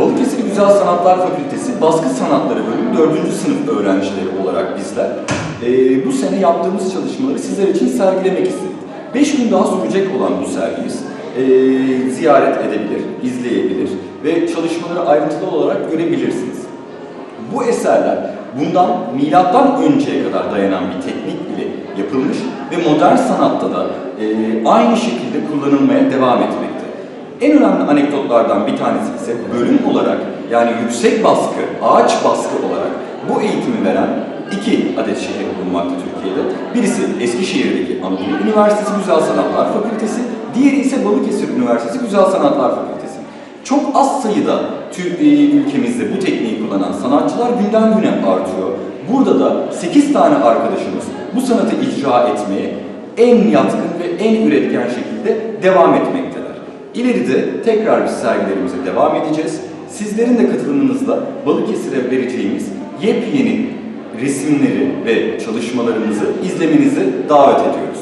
Balıkesir Güzel Sanatlar Fakültesi Baskı Sanatları Bölümü 4. sınıf öğrencileri olarak bizler eee, bu sene yaptığımız çalışmaları sizler için sergilemek istedik. 5 gün daha sürecek olan bu sergimiz eee, ziyaret edebilir, izleyebilir ve çalışmaları ayrıntılı olarak görebilirsiniz. Bu eserler bundan milattan önceye kadar dayanan bir teknik ile yapılmış ve modern sanatta da eee, aynı şekilde kullanılmaya devam etmekte. En önemli anekdotlardan bir tanesi ise bölüm olarak yani yüksek baskı, ağaç baskı olarak bu eğitimi veren iki adet şehir bulunmakta Türkiye'de. Birisi Eskişehir'deki Anadolu Üniversitesi Güzel Sanatlar Fakültesi, diğeri ise Balıkesir Üniversitesi Güzel Sanatlar Fakültesi. Çok az sayıda e, ülkemizde bu tekniği kullanan sanatçılar günden güne artıyor. Burada da 8 tane arkadaşımız bu sanatı icra etmeye en yatkın ve en üretken şekilde devam etmekteler. İleride tekrar biz sergilerimize devam edeceğiz. Sizlerin de katılımınızla Balıkesir'e vereceğimiz yepyeni resimleri ve çalışmalarımızı izlemenizi davet ediyoruz.